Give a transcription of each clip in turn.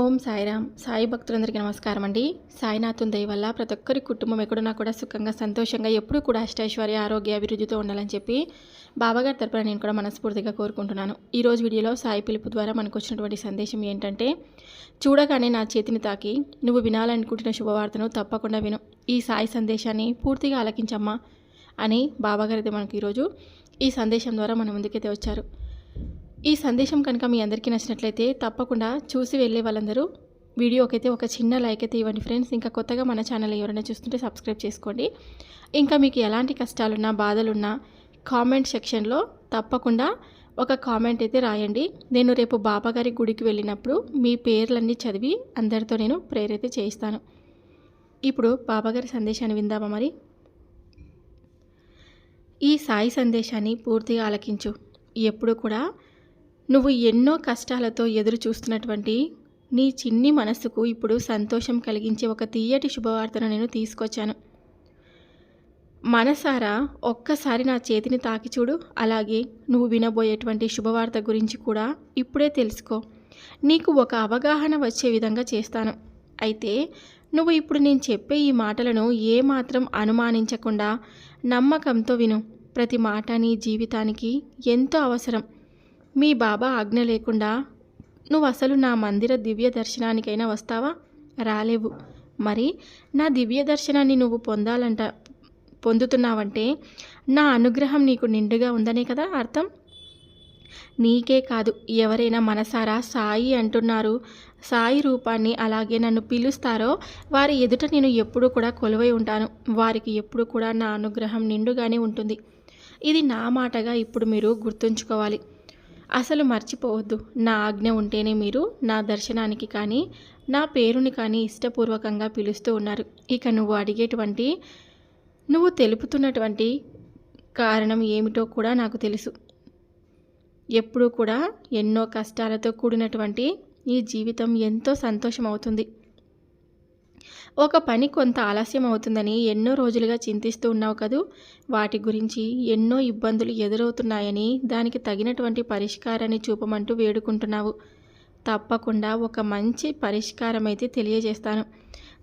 ఓం సాయిరామ్. సాయి భక్తులందరికీ నమస్కారం అండి. సాయినాథం దయ వల్ల ప్రతి ఒక్కరి కుటుంబం ఎక్కడున్నా కూడా సుఖంగా సంతోషంగా ఎప్పుడూ కూడా అష్టైశ్వర్య ఆరోగ్య అభివృద్ధితో ఉండాలని చెప్పి బాబాగారి తరపున నేను కూడా మనస్ఫూర్తిగా కోరుకుంటున్నాను. ఈరోజు వీడియోలో సాయి పిలుపు ద్వారా మనకు వచ్చినటువంటి సందేశం ఏంటంటే చూడగానే నా చేతిని తాకి నువ్వు వినాలనుకుంటున్న శుభవార్తను తప్పకుండా విను. ఈ సాయి సందేశాన్ని పూర్తిగా ఆలకించమ్మా అని బాబాగారు మనకు ఈరోజు ఈ సందేశం ద్వారా మన ముందుకైతే వచ్చారు. ఈ సందేశం కనుక మీ అందరికీ నచ్చినట్లయితే తప్పకుండా చూసి వెళ్ళే వాళ్ళందరూ వీడియోకైతే ఒక చిన్న లైక్ అయితే ఇవ్వండి ఫ్రెండ్స్. ఇంకా కొత్తగా మన ఛానల్ ఎవరైనా చూస్తుంటే సబ్స్క్రైబ్ చేసుకోండి. ఇంకా మీకు ఎలాంటి కష్టాలున్నా బాధలున్నా కామెంట్ సెక్షన్లో తప్పకుండా ఒక కామెంట్ అయితే రాయండి. నేను రేపు బాబాగారి గుడికి వెళ్ళినప్పుడు మీ పేర్లన్నీ చదివి అందరితో నేను ప్రేరిత అయితే చేయిస్తాను. ఇప్పుడు బాబాగారి సందేశాన్ని విందామా మరి? ఈ సాయి సందేశాన్ని పూర్తిగా ఆలకించు. ఎప్పుడు కూడా నువ్వు ఎన్నో కష్టాలతో ఎదురు చూస్తున్నటువంటి నీ చిన్ని మనసుకు ఇప్పుడు సంతోషం కలిగించే ఒక తీయటి శుభవార్తను నేను తీసుకొచ్చాను. మనసారా ఒక్కసారి నా చేతిని తాకి చూడు అలాగే నువ్వు వినబోయేటువంటి శుభవార్త గురించి కూడా ఇప్పుడే తెలుసుకో. నీకు ఒక అవగాహన వచ్చే విధంగా చేస్తాను. అయితే నువ్వు ఇప్పుడు నేను చెప్పే ఈ మాటలను ఏమాత్రం అనుమానించకుండా నమ్మకంతో విను. ప్రతి మాట నీ జీవితానికి ఎంతో అవసరం. మీ బాబా ఆజ్ఞ లేకుండా నువ్వు అసలు నా మందిర దివ్య దర్శనానికైనా వస్తావా? రాలేవు. మరి నా దివ్య దర్శనాన్ని నువ్వు పొందాలంట పొందుతున్నావంటే నా అనుగ్రహం నీకు నిండుగా ఉందనే కదా అర్థం? నీకే కాదు ఎవరైనా మనసారా సాయి అంటున్నారు. సాయి రూపాన్ని అలాగే నన్ను పిలుస్తారో వారి ఎదుట నేను ఎప్పుడు కూడా కొలువై ఉంటాను. వారికి ఎప్పుడు కూడా నా అనుగ్రహం నిండుగానే ఉంటుంది. ఇది నా మాటగా ఇప్పుడు మీరు గుర్తుంచుకోవాలి. అసలు మర్చిపోవద్దు. నా ఆజ్ఞ ఉంటేనే మీరు నా దర్శనానికి కానీ నా పేరుని కానీ ఇష్టపూర్వకంగా పిలుస్తూ ఉన్నారు. ఇక నువ్వు అడిగేటువంటి నువ్వు తెలుపుతున్నటువంటి కారణం ఏమిటో కూడా నాకు తెలుసు. ఎప్పుడూ కూడా ఎన్నో కష్టాలతో కూడినటువంటి ఈ జీవితం ఎంతో సంతోషం అవుతుంది ఒక పని కొంత ఆలస్యం అవుతుందని ఎన్నో రోజులుగా చింతిస్తూ ఉన్నావు కదూ. వాటి గురించి ఎన్నో ఇబ్బందులు ఎదురవుతున్నాయని దానికి తగినటువంటి పరిష్కారాన్ని చూపమంటూ వేడుకుంటున్నావు. తప్పకుండా ఒక మంచి పరిష్కారం అయితే తెలియజేస్తాను.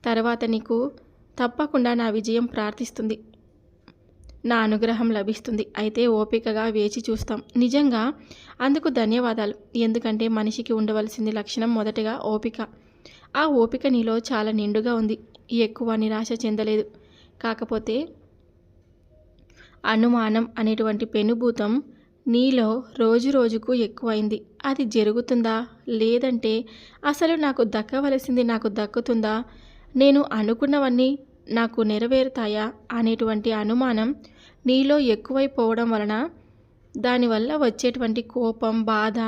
తర్వాత నీకు తప్పకుండా నా విజయం ప్రార్థిస్తుంది. నా అనుగ్రహం లభిస్తుంది. అయితే ఓపికగా వేచి చూస్తాం. నిజంగా అందుకు ధన్యవాదాలు. ఎందుకంటే మనిషికి ఉండవలసింది లక్షణం మొదటగా ఓపిక. ఆ ఓపిక నీలో చాలా నిండుగా ఉంది. ఎక్కువ నిరాశ చెందలేదు. కాకపోతే అనుమానం అనేటువంటి పెనుభూతం నీలో రోజు రోజుకు ఎక్కువైంది. అది జరుగుతుందా? లేదంటే అసలు నాకు దక్కవలసింది నాకు దక్కుతుందా? నేను అనుకున్నవన్నీ నాకు నెరవేరుతాయా? అనేటువంటి అనుమానం నీలో ఎక్కువైపోవడం వలన దానివల్ల వచ్చేటువంటి కోపం బాధ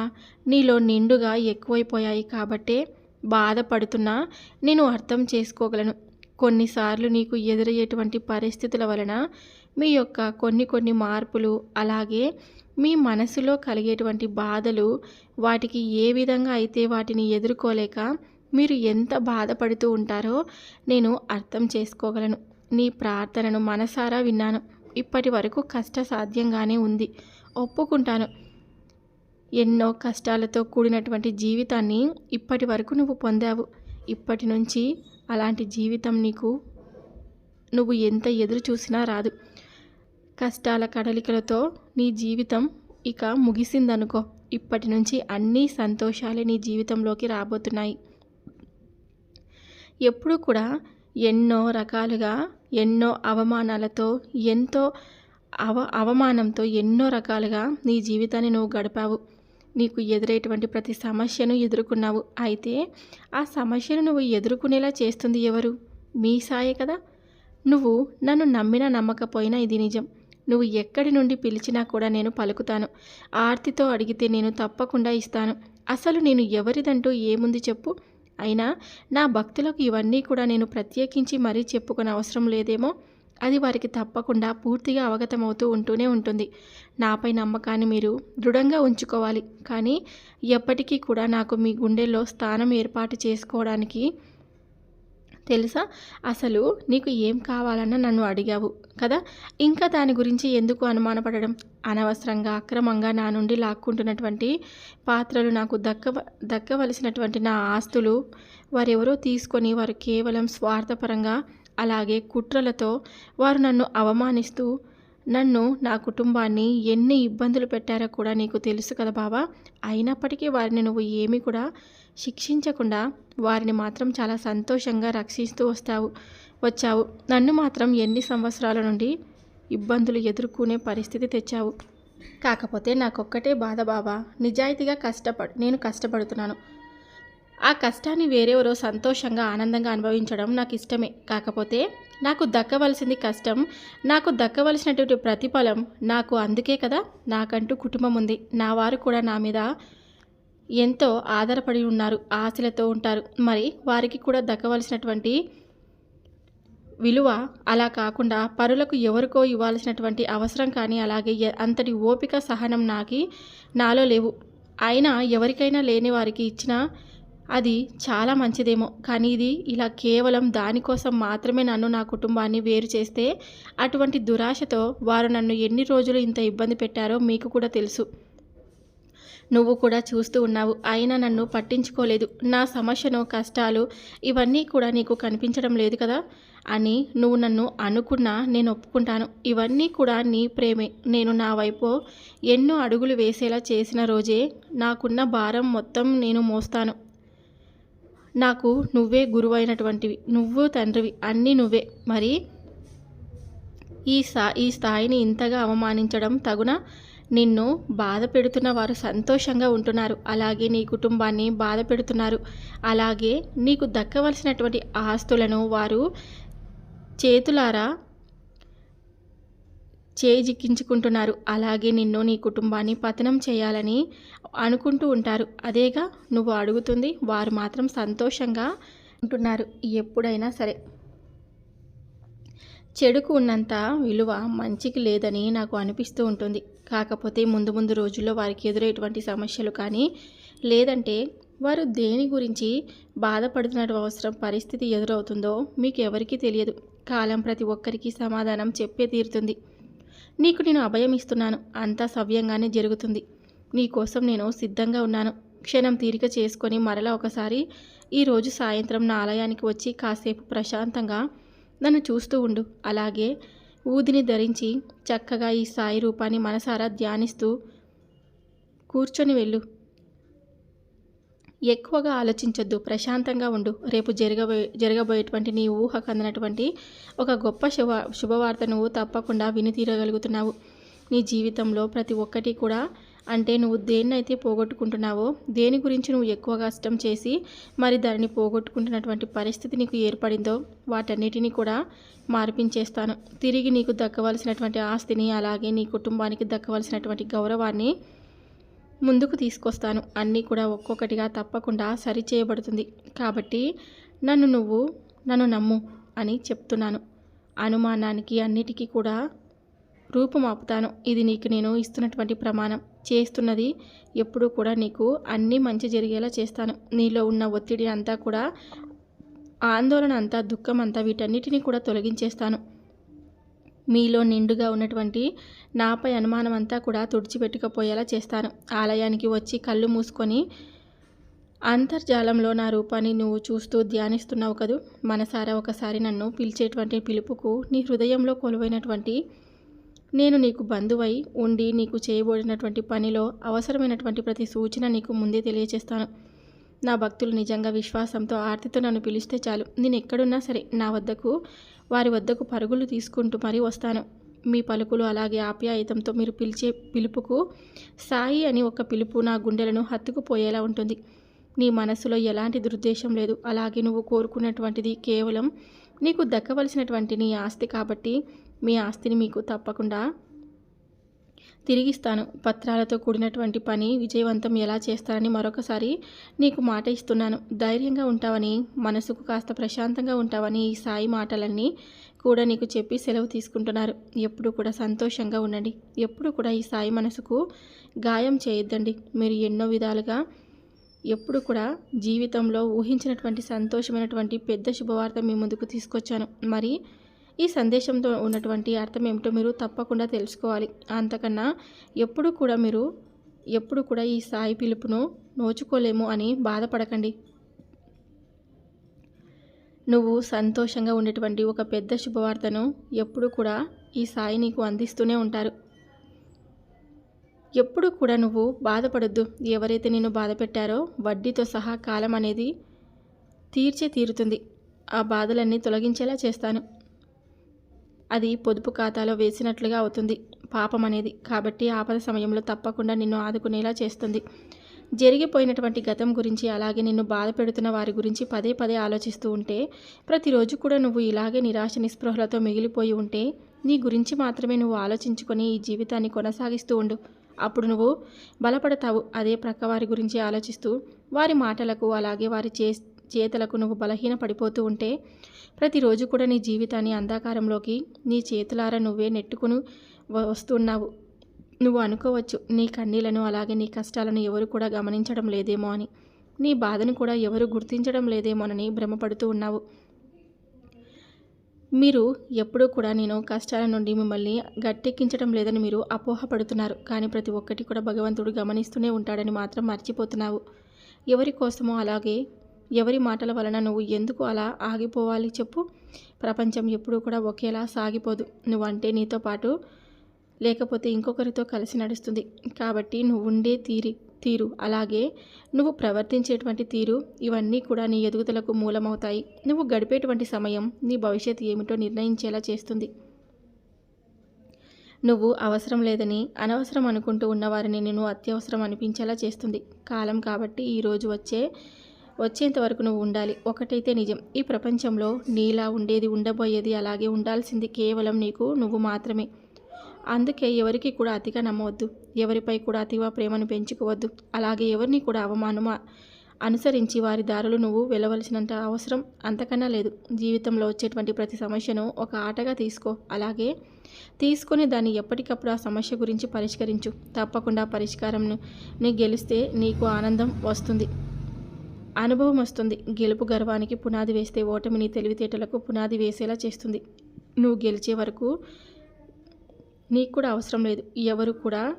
నీలో నిండుగా ఎక్కువైపోయాయి కాబట్టే బాధపడుతున్నా నేను అర్థం చేసుకోగలను. కొన్నిసార్లు నీకు ఎదురయ్యేటువంటి పరిస్థితుల వలన మీ యొక్క కొన్ని కొన్ని మార్పులు అలాగే మీ మనసులో కలిగేటువంటి బాధలు వాటికి ఏ విధంగా అయితే వాటిని ఎదుర్కోలేక మీరు ఎంత బాధపడుతూ ఉంటారో నేను అర్థం చేసుకోగలను. నీ ప్రార్థనను మనసారా విన్నాను. ఇప్పటి వరకు కష్టసాధ్యంగానే ఉంది. ఒప్పుకుంటాను. ఎన్నో కష్టాలతో కూడినటువంటి జీవితాన్ని ఇప్పటి వరకు నువ్వు పొందావు. ఇప్పటి నుంచి అలాంటి జీవితం నీకు నువ్వు ఎంత ఎదురు చూసినా రాదు. కష్టాల కడలికలతో నీ జీవితం ఇక ముగిసిందనుకో. ఇప్పటి నుంచి అన్ని సంతోషాలే నీ జీవితంలోకి రాబోతున్నాయి. ఎప్పుడు కూడా ఎన్నో రకాలుగా ఎన్నో అవమానాలతో ఎంతో అవ అవమానంతో ఎన్నో రకాలుగా నీ జీవితాన్ని నువ్వు గడిపావు. నీకు ఎదురేటువంటి ప్రతి సమస్యను ఎదుర్కొన్నావు. అయితే ఆ సమస్యను నువ్వు ఎదుర్కొనేలా చేస్తుంది ఎవరు? మీ సాయే కదా? నువ్వు నన్ను నమ్మినా నమ్మకపోయినా ఇది నిజం. నువ్వు ఎక్కడి నుండి పిలిచినా కూడా నేను పలుకుతాను. ఆర్తితో అడిగితే నేను తప్పకుండా ఇస్తాను. అసలు నేను ఎవరిదంటూ ఏముంది చెప్పు. అయినా నా భక్తులకు ఇవన్నీ కూడా నేను ప్రత్యేకించి మరీ చెప్పుకునే అవసరం లేదేమో? అది వారికి తప్పకుండా పూర్తిగా అవగతమవుతూ ఉంటూనే ఉంటుంది. నాపై నమ్మకాన్ని మీరు దృఢంగా ఉంచుకోవాలి. కానీ ఎప్పటికీ కూడా నాకు మీ గుండెల్లో స్థానం ఏర్పాటు చేసుకోవడానికి తెలుసా? అసలు నీకు ఏం కావాలన్నా నన్ను అడిగావు కదా? ఇంకా దాని గురించి ఎందుకు అనుమానపడడం? అనవసరంగా అక్రమంగా నా నుండి లాక్కుంటున్నటువంటి పాత్రలు నాకు దక్క దక్కవలసినటువంటి నా ఆస్తులు వారెవరో తీసుకొని వారు కేవలం స్వార్థపరంగా అలాగే కుట్రలతో వారు నన్ను అవమానిస్తూ నన్ను నా కుటుంబాన్ని ఎన్ని ఇబ్బందులు పెట్టారో కూడా నీకు తెలుసు కదా బాబా అయినప్పటికీ వారిని నువ్వు ఏమీ కూడా శిక్షించకుండా వారిని మాత్రం చాలా సంతోషంగా రక్షిస్తూ వస్తావు వచ్చావు. నన్ను మాత్రం ఎన్ని సంవత్సరాల నుండి ఇబ్బందులు ఎదుర్కొనే పరిస్థితి తెచ్చావు. కాకపోతే నాకొక్కటే బాధ బాబా నిజాయితీగా కష్టపడు నేను కష్టపడుతున్నాను. ఆ కష్టాన్ని వేరెవరో సంతోషంగా ఆనందంగా అనుభవించడం నాకు ఇష్టమే. కాకపోతే నాకు దక్కవలసింది కష్టం నాకు దక్కవలసినటువంటి ప్రతిఫలం నాకు అందుకే కదా. నాకంటూ కుటుంబం ఉంది. నా వారు కూడా నా మీద ఎంతో ఆధారపడి ఉన్నారు ఆశలతో ఉంటారు. మరి వారికి కూడా దక్కవలసినటువంటి విలువ అలా కాకుండా పరులకు ఎవరికో ఇవ్వాల్సినటువంటి అవసరం కానీ అలాగే అంతటి ఓపిక సహనం నాకి నాలో లేవు. అయినా ఎవరికైనా లేని వారికి ఇచ్చిన అది చాలా మంచిదేమో. కానీ ఇది ఇలా కేవలం దానికోసం మాత్రమే నన్ను నా కుటుంబాన్ని వేరు చేస్తే అటువంటి దురాశతో వారు నన్ను ఎన్ని రోజులు ఇంత ఇబ్బంది పెట్టారో మీకు కూడా తెలుసు. నువ్వు కూడా చూస్తూ ఉన్నావు. అయినా నన్ను పట్టించుకోలేదు. నా సమస్యను కష్టాలు ఇవన్నీ కూడా నీకు కనిపించడం లేదు కదా? అని నువ్వు నన్ను అనుకున్నా నేను ఒప్పుకుంటాను. ఇవన్నీ కూడా నీ ప్రేమే. నేను నా వైపు ఎన్నో అడుగులు వేసేలా చేసిన రోజే నాకున్న భారం మొత్తం నేను మోస్తాను. నాకు నువ్వే గురువైనటువంటివి నువ్వు తండ్రివి అన్నీ నువ్వే. మరి ఈ స్థా ఈ స్థాయిని ఇంతగా అవమానించడం తగున? నిన్ను బాధ పెడుతున్న వారు సంతోషంగా ఉంటున్నారు. అలాగే నీ కుటుంబాన్ని బాధ పెడుతున్నారు. అలాగే నీకు దక్కవలసినటువంటి ఆస్తులను వారు చేతులారా చేజిక్కించుకుంటున్నారు అలాగే నిన్ను నీ కుటుంబాన్ని పతనం చేయాలని అనుకుంటూ ఉంటారు. అదేగా నువ్వు అడుగుతుంది వారు మాత్రం సంతోషంగా ఉంటున్నారు. ఎప్పుడైనా సరే. చెడుకు ఉన్నంత విలువ మంచికి లేదని నాకు అనిపిస్తూ ఉంటుంది. కాకపోతే ముందు ముందు రోజుల్లో వారికి ఎదురయ్యేటువంటి సమస్యలు కానీ లేదంటే వారు దేని గురించి బాధపడుతున్న అవసరం పరిస్థితి ఎదురవుతుందో మీకు ఎవరికీ తెలియదు. కాలం ప్రతి ఒక్కరికి సమాధానం చెప్పే తీరుతుంది. నీకు నేను అభయం ఇస్తున్నాను. అంతా సవ్యంగానే జరుగుతుంది. నీకోసం నేను సిద్ధంగా ఉన్నాను. క్షణం తీరిక చేసుకొని మరలా ఒకసారి ఈరోజు సాయంత్రం నా ఆలయానికి వచ్చి కాసేపు ప్రశాంతంగా నన్ను చూస్తూ ఉండు. అలాగే ఊదిని ధరించి చక్కగా ఈ సాయి రూపాన్ని మనసారా ధ్యానిస్తూ కూర్చొని వెళ్ళు. ఎక్కువగా ఆలోచించొద్దు. ప్రశాంతంగా ఉండు. రేపు జరగబోయే జరగబోయేటువంటి నీ ఊహకు అందినటువంటి ఒక గొప్ప శుభ శుభవార్త నువ్వు తప్పకుండా విని తీరగలుగుతున్నావు నీ జీవితంలో ప్రతి ఒక్కటి కూడా అంటే నువ్వు దేన్నైతే పోగొట్టుకుంటున్నావో దేని గురించి నువ్వు ఎక్కువ కష్టం చేసి మరి దానిని పోగొట్టుకుంటున్నటువంటి పరిస్థితి నీకు ఏర్పడిందో వాటన్నిటినీ కూడా మార్పించేస్తాను. తిరిగి నీకు దక్కవలసినటువంటి ఆస్తిని అలాగే నీ కుటుంబానికి దక్కవలసినటువంటి గౌరవాన్ని ముందుకు తీసుకొస్తాను. అన్నీ కూడా ఒక్కొక్కటిగా తప్పకుండా సరి చేయబడుతుంది కాబట్టి నన్ను నువ్వు నన్ను నమ్ము అని చెప్తున్నాను. అనుమానానికి అన్నిటికీ కూడా రూపమాపుతాను. ఇది నీకు నేను ఇస్తున్నటువంటి ప్రమాణం. చేస్తున్నది ఎప్పుడూ కూడా నీకు అన్నీ మంచి జరిగేలా చేస్తాను. నీలో ఉన్న ఒత్తిడి అంతా కూడా ఆందోళన అంతా దుఃఖం అంతా వీటన్నిటిని కూడా తొలగించేస్తాను. మీలో నిండుగా ఉన్నటువంటి నాపై అనుమానం అంతా కూడా తుడిచిపెట్టుకపోయేలా చేస్తాను. ఆలయానికి వచ్చి కళ్ళు మూసుకొని అంతర్జాలంలో నా రూపాన్ని నువ్వు చూస్తూ ధ్యానిస్తున్నావు కదూ? మనసారా ఒకసారి నన్ను పిలిచేటువంటి పిలుపుకు నీ హృదయంలో కొలువైనటువంటి నేను నీకు బంధువై ఉండి నీకు చేయబడినటువంటి పనిలో అవసరమైనటువంటి ప్రతి సూచన నీకు ముందే తెలియచేస్తాను. నా భక్తులు నిజంగా విశ్వాసంతో ఆర్తితో నన్ను పిలిస్తే చాలు. నేను ఎక్కడున్నా సరే నా వద్దకు వారి వద్దకు పరుగులు తీసుకుంటూ మరీ వస్తాను. మీ పలుకులు అలాగే ఆప్యాయతంతో మీరు పిలిచే పిలుపుకు సాయి అని ఒక పిలుపు నా గుండెలను హత్తుకుపోయేలా ఉంటుంది. నీ మనసులో ఎలాంటి దురుద్దేశం లేదు. అలాగే నువ్వు కోరుకున్నటువంటిది కేవలం నీకు దక్కవలసినటువంటి నీ ఆస్తి కాబట్టి మీ ఆస్తిని మీకు తప్పకుండా తిరిగిస్తాను. పత్రాలతో కూడినటువంటి పని విజయవంతం ఎలా చేస్తానని మరొకసారి నీకు మాట ఇస్తున్నాను. ధైర్యంగా ఉంటావని మనసుకు కాస్త ప్రశాంతంగా ఉంటావని ఈ సాయి మాటలన్నీ కూడా నీకు చెప్పి సెలవు తీసుకుంటున్నారు. ఎప్పుడు కూడా సంతోషంగా ఉండండి. ఎప్పుడు కూడా ఈ సాయి మనసుకు గాయం చేయొద్దండి. మీరు ఎన్నో విధాలుగా ఎప్పుడు కూడా జీవితంలో ఊహించినటువంటి సంతోషమైనటువంటి పెద్ద శుభవార్త మీ ముందుకు తీసుకొచ్చాను. మరి ఈ సందేశంతో ఉన్నటువంటి అర్థం ఏమిటో మీరు తప్పకుండా తెలుసుకోవాలి. అంతకన్నా ఎప్పుడు కూడా మీరు ఎప్పుడు కూడా ఈ సాయి పిలుపును నోచుకోలేము అని బాధపడకండి. నువ్వు సంతోషంగా ఉండేటువంటి ఒక పెద్ద శుభవార్తను ఎప్పుడు కూడా ఈ సాయి నీకు అందిస్తూనే ఉంటారు. ఎప్పుడు కూడా నువ్వు బాధపడద్దు. ఎవరైతే నేను బాధ పెట్టారో వడ్డీతో సహా కాలం అనేది తీర్చే తీరుతుంది. ఆ బాధలన్నీ తొలగించేలా చేస్తాను. అది పొదుపు ఖాతాలో వేసినట్లుగా అవుతుంది. పాపం అనేది. కాబట్టి ఆపద సమయంలో తప్పకుండా నిన్ను ఆదుకునేలా చేస్తుంది. జరిగిపోయినటువంటి గతం గురించి అలాగే నిన్ను బాధ పెడుతున్న వారి గురించి పదే పదే ఆలోచిస్తూ ఉంటే ప్రతిరోజు కూడా నువ్వు ఇలాగే నిరాశ నిస్పృహలతో మిగిలిపోయి ఉంటే నీ గురించి మాత్రమే నువ్వు ఆలోచించుకొని ఈ జీవితాన్ని కొనసాగిస్తూ ఉండు. అప్పుడు నువ్వు బలపడతావు. అదే ప్రక్క వారి గురించి ఆలోచిస్తూ వారి మాటలకు అలాగే వారి చే చేతులకు నువ్వు బలహీన పడిపోతూ ఉంటే ప్రతిరోజు కూడా నీ జీవితాన్ని అంధకారంలోకి నీ చేతులారా నువ్వే నెట్టుకుని వస్తున్నావు. నువ్వు అనుకోవచ్చు నీ కన్నీలను అలాగే నీ కష్టాలను ఎవరు కూడా గమనించడం లేదేమో అని. నీ బాధను కూడా ఎవరు గుర్తించడం లేదేమోనని భ్రమపడుతూ ఉన్నావు. మీరు ఎప్పుడూ కూడా నేను కష్టాల నుండి మిమ్మల్ని గట్టెక్కించడం లేదని మీరు అపోహపడుతున్నారు. కానీ ప్రతి ఒక్కటి కూడా భగవంతుడు గమనిస్తూనే ఉంటాడని మాత్రం మర్చిపోతున్నావు. ఎవరి కోసమో అలాగే ఎవరి మాటల వలన నువ్వు ఎందుకు అలా ఆగిపోవాలి చెప్పు. ప్రపంచం ఎప్పుడూ కూడా ఒకేలా సాగిపోదు. నువ్వంటే నీతో పాటు లేకపోతే ఇంకొకరితో కలిసి నడుస్తుంది. కాబట్టి నువ్వు ఉండే తీరి తీరు. అలాగే నువ్వు ప్రవర్తించేటువంటి తీరు ఇవన్నీ కూడా నీ ఎదుగుదలకు మూలమవుతాయి. నువ్వు గడిపేటువంటి సమయం నీ భవిష్యత్తు ఏమిటో నిర్ణయించేలా చేస్తుంది. నువ్వు అవసరం లేదని అనవసరం అనుకుంటూ ఉన్నవారిని నేను అత్యవసరం అనిపించేలా చేస్తుంది. కాలం కాబట్టి ఈరోజు వచ్చే వచ్చేంత వరకు నువ్వు ఉండాలి. ఒకటైతే నిజం. ఈ ప్రపంచంలో నీలా ఉండేది ఉండబోయేది అలాగే ఉండాల్సింది కేవలం నీకు నువ్వు మాత్రమే. అందుకే ఎవరికి కూడా అతిగా నమ్మవద్దు. ఎవరిపై కూడా అతిగా ప్రేమను పెంచుకోవద్దు. అలాగే ఎవరిని కూడా అవమానమా అనుసరించి వారి దారులు నువ్వు వెళ్ళవలసినంత అవసరం అంతకన్నా లేదు. జీవితంలో వచ్చేటువంటి ప్రతి సమస్యను ఒక ఆటగా తీసుకో. అలాగే తీసుకొని దాన్ని ఎప్పటికప్పుడు ఆ సమస్య గురించి పరిష్కరించు. తప్పకుండా పరిష్కారంను నీ గెలిస్తే నీకు ఆనందం వస్తుంది. అనుభవం వస్తుంది. గెలుపు గర్వానికి పునాది వేస్తే ఓటమిని తెలివితేటలకు పునాది వేసేలా చేస్తుంది. నువ్వు గెలిచే వరకు నీకు కూడా అవసరం లేదు. ఎవరు కూడా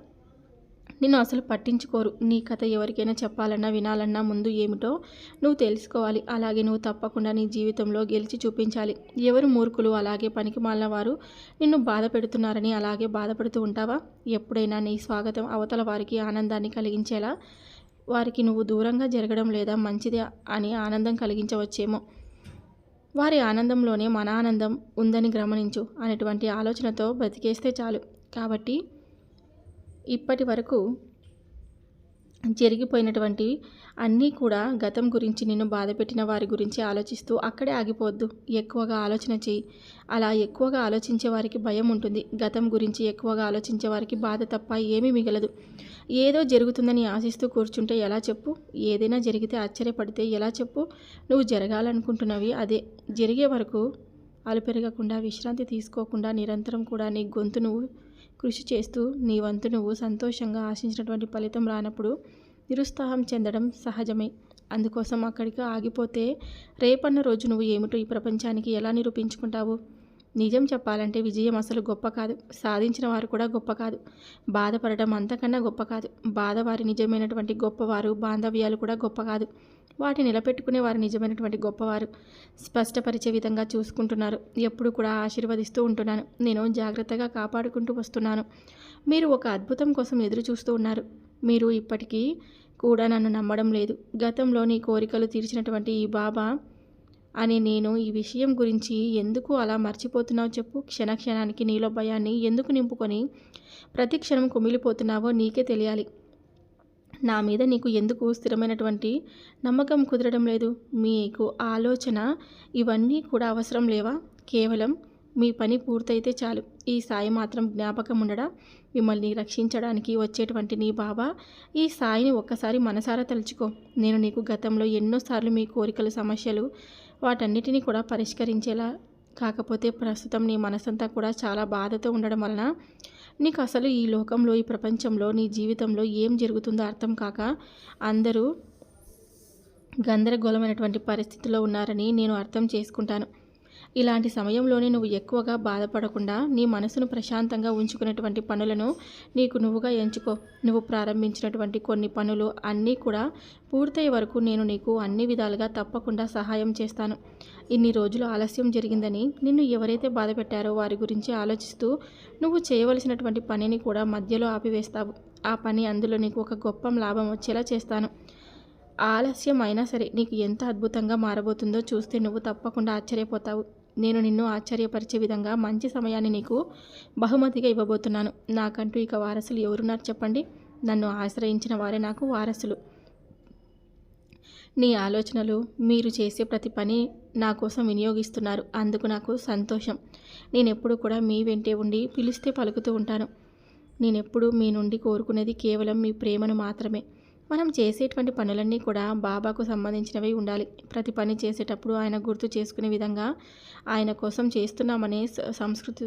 నిన్ను అసలు పట్టించుకోరు. నీ కథ ఎవరికైనా చెప్పాలన్నా వినాలన్నా ముందు ఏమిటో నువ్వు తెలుసుకోవాలి. అలాగే నువ్వు తప్పకుండా నీ జీవితంలో గెలిచి చూపించాలి. ఎవరు మూర్ఖులు? అలాగే పనికి మాలిన వారు నిన్ను బాధ పెడుతున్నారని అలాగే బాధపడుతూ ఉంటావా? ఎప్పుడైనా నీ స్వాగతం అవతల వారికి ఆనందాన్ని కలిగించేలా వారికి నువ్వు దూరంగా జరగడం లేదా మంచిది అని ఆనందం కలిగించవచ్చేమో. వారి ఆనందంలోనే మన ఆనందం ఉందని గమనించు అనేటువంటి ఆలోచనతో బ్రతికేస్తే చాలు. కాబట్టి ఇప్పటి వరకు జరిగిపోయినటువంటి అన్నీ కూడా గతం గురించి నిన్ను బాధపెట్టిన వారి గురించి ఆలోచిస్తూ అక్కడే ఆగిపోవద్దు. ఎక్కువగా ఆలోచన చేయి. అలా ఎక్కువగా ఆలోచించే వారికి భయం ఉంటుంది. గతం గురించి ఎక్కువగా ఆలోచించే వారికి బాధ తప్ప ఏమీ మిగలదు. ఏదో జరుగుతుందని ఆశిస్తూ కూర్చుంటే ఎలా చెప్పు? ఏదైనా జరిగితే ఆశ్చర్యపడితే ఎలా చెప్పు? నువ్వు జరగాలనుకుంటున్నవి అదే. జరిగే వరకు అలుపెరగకుండా విశ్రాంతి తీసుకోకుండా నిరంతరం కూడా నీ గొంతు నువ్వు కృషి చేస్తూ నీ వంతు నువ్వు సంతోషంగా ఆశించినటువంటి ఫలితం రానప్పుడు నిరుత్సాహం చెందడం సహజమే. అందుకోసం అక్కడికి ఆగిపోతే రేపన్న రోజు నువ్వు ఏమిటో ఈ ప్రపంచానికి ఎలా నిరూపించుకుంటావు? నిజం చెప్పాలంటే విజయం అసలు గొప్ప కాదు. సాధించిన వారు కూడా గొప్ప కాదు. బాధపడటం అంతకన్నా గొప్ప కాదు. బాధవారి నిజమైనటువంటి గొప్పవారు బాంధవ్యాలు కూడా గొప్ప కాదు. వాటి నిలబెట్టుకునే వారు నిజమైనటువంటి గొప్పవారు. స్పష్టపరిచే విధంగా చూసుకుంటున్నారు. ఎప్పుడు కూడా ఆశీర్వదిస్తూ ఉంటున్నాను. నేను జాగ్రత్తగా కాపాడుకుంటూ వస్తున్నాను. మీరు ఒక అద్భుతం కోసం ఎదురు చూస్తూ ఉన్నారు. మీరు ఇప్పటికీ కూడా నన్ను నమ్మడం లేదు. గతంలో నీ కోరికలు తీర్చినటువంటి ఈ బాబా అని నేను ఈ విషయం గురించి ఎందుకు అలా మర్చిపోతున్నావు చెప్పు. క్షణక్షణానికి నీలో భయాన్ని ఎందుకు నింపుకొని ప్రతి క్షణం కుమిలిపోతున్నావో నీకే తెలియాలి. నా మీద నీకు ఎందుకు స్థిరమైనటువంటి నమ్మకం కుదరడం లేదు? మీకు ఆలోచన ఇవన్నీ కూడా అవసరం లేవా? కేవలం మీ పని పూర్తయితే చాలు. ఈ సాయి మాత్రం జ్ఞాపకం ఉండడా? మిమ్మల్ని రక్షించడానికి వచ్చేటువంటి నీ బాబా ఈ సాయిని ఒక్కసారి మనసారా తలుచుకో. నేను నీకు గతంలో ఎన్నోసార్లు మీ కోరికలు సమస్యలు వాటన్నిటినీ కూడా పరిష్కరించేలా కాకపోతే ప్రస్తుతం నీ మనసంతా కూడా చాలా బాధతో ఉండడం వలన నీకు అసలు ఈ లోకంలో ఈ ప్రపంచంలో నీ జీవితంలో ఏం జరుగుతుందో అర్థం కాక అందరూ గందరగోళమైనటువంటి పరిస్థితిలో ఉన్నారని నేను అర్థం చేసుకుంటాను. ఇలాంటి సమయంలోనే నువ్వు ఎక్కువగా బాధపడకుండా నీ మనసును ప్రశాంతంగా ఉంచుకునేటువంటి పనులను నీకు నువ్వుగా ఎంచుకో. నువ్వు ప్రారంభించినటువంటి కొన్ని పనులు అన్నీ కూడా పూర్తయ్యే వరకు నేను నీకు అన్ని విధాలుగా తప్పకుండా సహాయం చేస్తాను. ఇన్ని రోజులు ఆలస్యం జరిగిందని నిన్ను ఎవరైతే బాధ పెట్టారో వారి గురించి ఆలోచిస్తూ నువ్వు చేయవలసినటువంటి పనిని కూడా మధ్యలో ఆపివేస్తావు. ఆ పని అందులో నీకు ఒక గొప్ప లాభం వచ్చేలా చేస్తాను. ఆలస్యం అయినా సరే నీకు ఎంత అద్భుతంగా మారబోతుందో చూస్తే నువ్వు తప్పకుండా ఆశ్చర్యపోతావు. నేను నిన్ను ఆశ్చర్యపరిచే విధంగా మంచి సమయాన్ని నీకు బహుమతిగా ఇవ్వబోతున్నాను. నాకంటూ ఇక వారసులు ఎవరున్నారు చెప్పండి. నన్ను ఆశ్రయించిన వారే నాకు వారసులు. నీ ఆలోచనలు మీరు చేసే ప్రతి పని నా కోసం వినియోగిస్తున్నారు. అందుకు నాకు సంతోషం. నేనెప్పుడు కూడా మీ వెంటే ఉండి పిలిస్తే పలుకుతూ ఉంటాను. నేనెప్పుడు మీ నుండి కోరుకునేది కేవలం మీ ప్రేమను మాత్రమే. మనం చేసేటువంటి పనులన్నీ కూడా బాబాకు సంబంధించినవి ఉండాలి. ప్రతి పని చేసేటప్పుడు ఆయన గుర్తు చేసుకునే విధంగా ఆయన కోసం చేస్తున్నామనే సంస్కృతి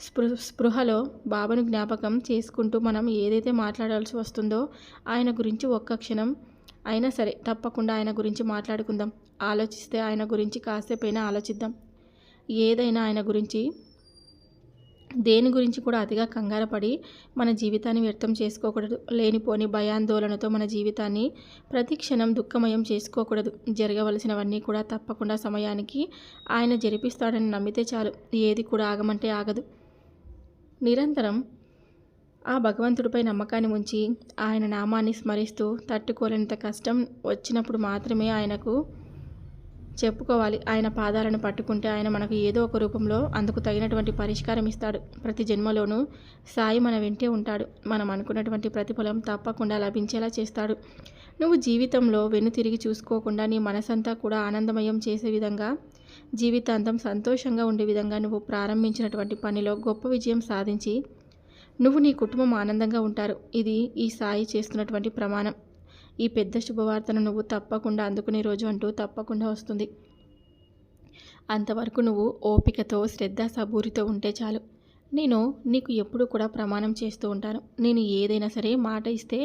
స్పృ స్పృహలో బాబాను జ్ఞాపకం చేసుకుంటూ మనం ఏదైతే మాట్లాడాల్సి వస్తుందో ఆయన గురించి ఒక్క క్షణం అయినా సరే తప్పకుండా ఆయన గురించి మాట్లాడుకుందాం. ఆలోచిస్తే ఆయన గురించి కాసేపైనా ఆలోచిద్దాం. ఏదైనా ఆయన గురించి దేని గురించి కూడా అతిగా కంగారపడి మన జీవితాన్ని వ్యర్థం చేసుకోకూడదు. లేనిపోని భయాందోళనతో మన జీవితాన్ని ప్రతి క్షణం దుఃఖమయం చేసుకోకూడదు. జరగవలసినవన్నీ కూడా తప్పకుండా సమయానికి ఆయన జరిపిస్తాడని నమ్మితే చాలు. ఏది కూడా ఆగమంటే ఆగదు. నిరంతరం ఆ భగవంతుడిపై నమ్మకాన్ని ఉంచి ఆయన నామాన్ని స్మరిస్తూ తట్టుకోలేనంత కష్టం వచ్చినప్పుడు మాత్రమే ఆయనకు చెప్పుకోవాలి. ఆయన పాదాలను పట్టుకుంటే ఆయన మనకు ఏదో ఒక రూపంలో అందుకు తగినటువంటి పరిష్కారం ఇస్తాడు. ప్రతి జన్మలోనూ సాయి మన వెంటే ఉంటాడు. మనం అనుకున్నటువంటి ప్రతిఫలం తప్పకుండా లభించేలా చేస్తాడు. నువ్వు జీవితంలో వెన్ను తిరిగి చూసుకోకుండా నీ మనసంతా కూడా ఆనందమయం చేసే విధంగా జీవితాంతం సంతోషంగా ఉండే విధంగా నువ్వు ప్రారంభించినటువంటి పనిలో గొప్ప విజయం సాధించి నువ్వు నీ కుటుంబం ఆనందంగా ఉంటారు. ఇది ఈ సాయి చేస్తున్నటువంటి ప్రమాణం. ఈ పెద్ద శుభవార్తను నువ్వు తప్పకుండా అందుకునే రోజు అంటూ తప్పకుండా వస్తుంది. అంతవరకు నువ్వు ఓపికతో శ్రద్ధ సబూరితో ఉంటే చాలు. నేను నీకు ఎప్పుడు కూడా ప్రమాణం చేస్తూ ఉంటాను. నేను ఏదైనా సరే మాట ఇస్తే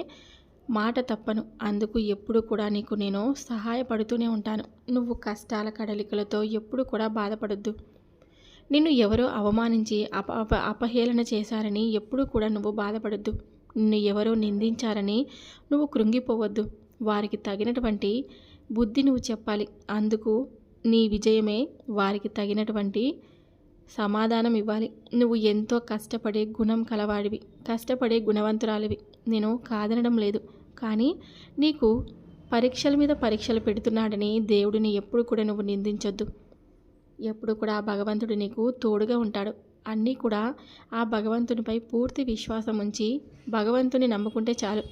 మాట తప్పను. అందుకు ఎప్పుడు కూడా నీకు నేను సహాయపడుతూనే ఉంటాను. నువ్వు కష్టాల కడలికలతో ఎప్పుడు కూడా బాధపడొద్దు. నిన్ను ఎవరో అవమానించి అప అప అపహేళన చేశారని ఎప్పుడు కూడా నువ్వు బాధపడద్దు. నిన్ను ఎవరో నిందించారని నువ్వు కృంగిపోవద్దు. వారికి తగినటువంటి బుద్ధి నువ్వు చెప్పాలి. అందుకు నీ విజయమే వారికి తగినటువంటి సమాధానం ఇవ్వాలి. నువ్వు ఎంతో కష్టపడే గుణం కలవాడివి. కష్టపడే గుణవంతురాలివి. నేను కాదనడం లేదు. కానీ నీకు పరీక్షల మీద పరీక్షలు పెడుతున్నాడని దేవుడిని ఎప్పుడు కూడా నువ్వు నిందించొద్దు. ఎప్పుడు కూడా భగవంతుడు నీకు తోడుగా ఉంటాడు. అన్నీ కూడా ఆ భగవంతునిపై పూర్తి విశ్వాసం ఉంచి భగవంతుని నమ్ముకుంటే చాలు.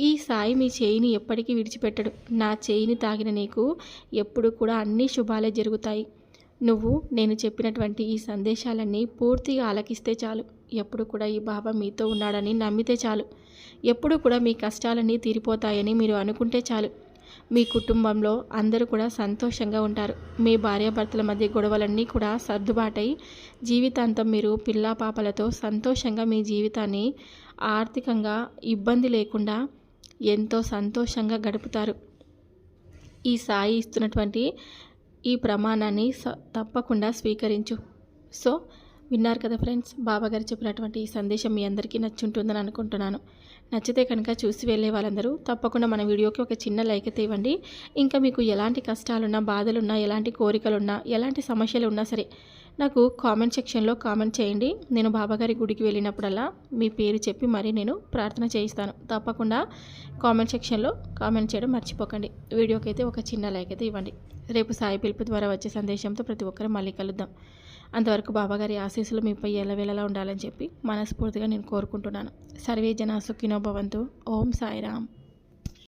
ఈ సాయి మీ చేయిని ఎప్పటికీ విడిచిపెట్టడు. నా చేయిని తాగిన నీకు ఎప్పుడు కూడా అన్ని శుభాలే జరుగుతాయి. నువ్వు నేను చెప్పినటువంటి ఈ సందేశాలన్నీ పూర్తిగా ఆలకిస్తే చాలు. ఎప్పుడు కూడా ఈ బాబా మీతో ఉన్నాడని నమ్మితే చాలు. ఎప్పుడు కూడా మీ కష్టాలన్నీ తీరిపోతాయని మీరు అనుకుంటే చాలు. మీ కుటుంబంలో అందరూ కూడా సంతోషంగా ఉంటారు. మీ భార్యాభర్తల మధ్య గొడవలన్నీ కూడా సర్దుబాటై జీవితాంతం మీరు పిల్లా పాపలతో సంతోషంగా మీ జీవితాన్ని ఆర్థికంగా ఇబ్బంది లేకుండా ఎంతో సంతోషంగా గడుపుతారు. ఈ సాయి ఇస్తున్నటువంటి ఈ ప్రమాణాన్ని తప్పకుండా స్వీకరించు. సో విన్నారు కదా ఫ్రెండ్స్? బాబాగారు చెప్పినటువంటి ఈ సందేశం మీ అందరికీ నచ్చుంటుందని అనుకుంటున్నాను. నచ్చితే కనుక చూసి వెళ్ళే వాళ్ళందరూ తప్పకుండా మన వీడియోకి ఒక చిన్న లైక్ అయితే ఇవ్వండి. ఇంకా మీకు ఎలాంటి కష్టాలున్నా బాధలున్నా ఎలాంటి కోరికలున్నా ఎలాంటి సమస్యలు ఉన్నా సరే నాకు కామెంట్ సెక్షన్లో కామెంట్ చేయండి. నేను బాబాగారి గుడికి వెళ్ళినప్పుడల్లా మీ పేరు చెప్పి మరీ నేను ప్రార్థన చేయిస్తాను. తప్పకుండా కామెంట్ సెక్షన్లో కామెంట్ చేయడం మర్చిపోకండి. వీడియోకి అయితే ఒక చిన్న లైక్ అయితే ఇవ్వండి. రేపు సాయి పిలుపు ద్వారా వచ్చే సందేశంతో ప్రతి ఒక్కరూ మళ్ళీ కలుద్దాం. అంతవరకు బాబాగారి ఆశీస్సులు మీపై ఎల్లవేళలా ఉండాలని చెప్పి మనస్ఫూర్తిగా నేను కోరుకుంటున్నాను. సర్వే జనా సుఖినో భవంతు. ఓం సాయిరామ్.